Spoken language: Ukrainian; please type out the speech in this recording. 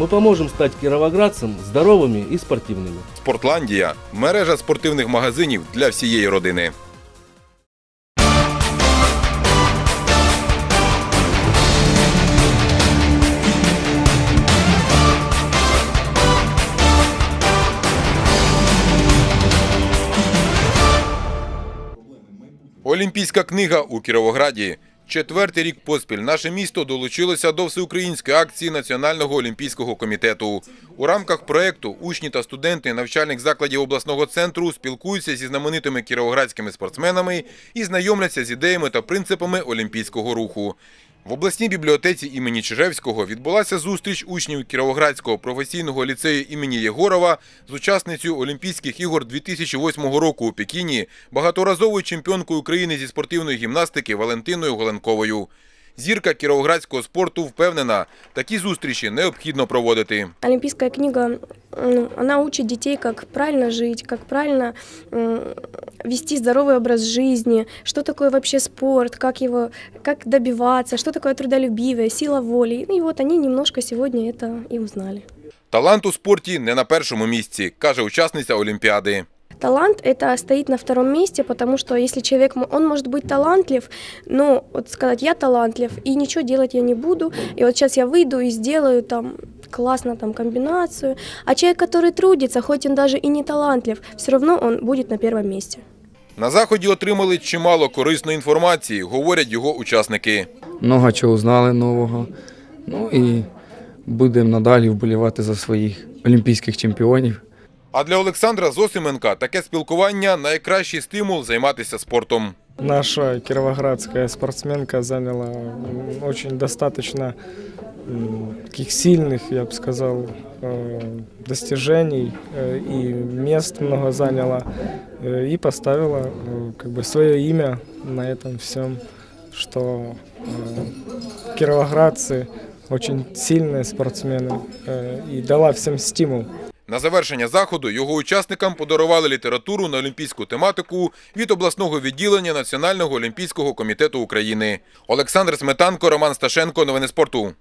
Мы поможем стать кировоградцам здоровыми и спортивными. Спортландія мережа спортивних магазинів для всієї родини. Олімпійська книга у Кіровограді. Четвертий рік поспіль наше місто долучилося до всеукраїнської акції Національного олімпійського комітету. У рамках проєкту учні та студенти навчальних закладів обласного центру спілкуються зі знаменитими кіровоградськими спортсменами і знайомляться з ідеями та принципами олімпійського руху. В обласній бібліотеці імені Чижевського відбулася зустріч учнів Кіровоградського професійного ліцею імені Єгорова з учасницею Олімпійських ігор 2008 року у Пекіні, багаторазовою чемпіонкою України зі спортивної гімнастики Валентиною Голенковою. Зірка кіровоградського спорту впевнена, такі зустрічі необхідно проводити. Олимпийская книга, ну, она учит детей, как правильно жить, как правильно вести здоровый образ жизни, что такое вообще спорт, как его, как добиваться, что такое трудолюбивие, сила воли. И вот они немножко сегодня это и узнали. Талант у спорті не на першому місці, каже учасниця Олімпіади. Талант это стоит на втором месте, потому что если человек, м- он может быть талантлив, но вот сказать я талантлив и ничего делать я не буду, и вот сейчас я выйду и сделаю там классно там комбинацию, а человек, который трудится, хоть он даже и не талантлив, все равно он будет на первом месте. На заході отримали чимало корисної інформації, говорять його учасники. Много чого узнали нового. Ну і будемо надалі вболівати за своїх олімпійських чемпіонів. А для Олександра Зосименка таке спілкування найкращий стимул займатися спортом. Наша кировоградская спортсменка заняла м, очень достаточно м, таких сильных, я бы сказал, э, достижений э, и мест много заняла э, и поставила э, как бы свое имя на этом всем, что э, кировоградцы очень сильные спортсмены э, и дала всем стимул. На завершення заходу його учасникам подарували літературу на олімпійську тематику від обласного відділення Національного олімпійського комітету України. Олександр Сметанко, Роман Сташенко. Новини спорту.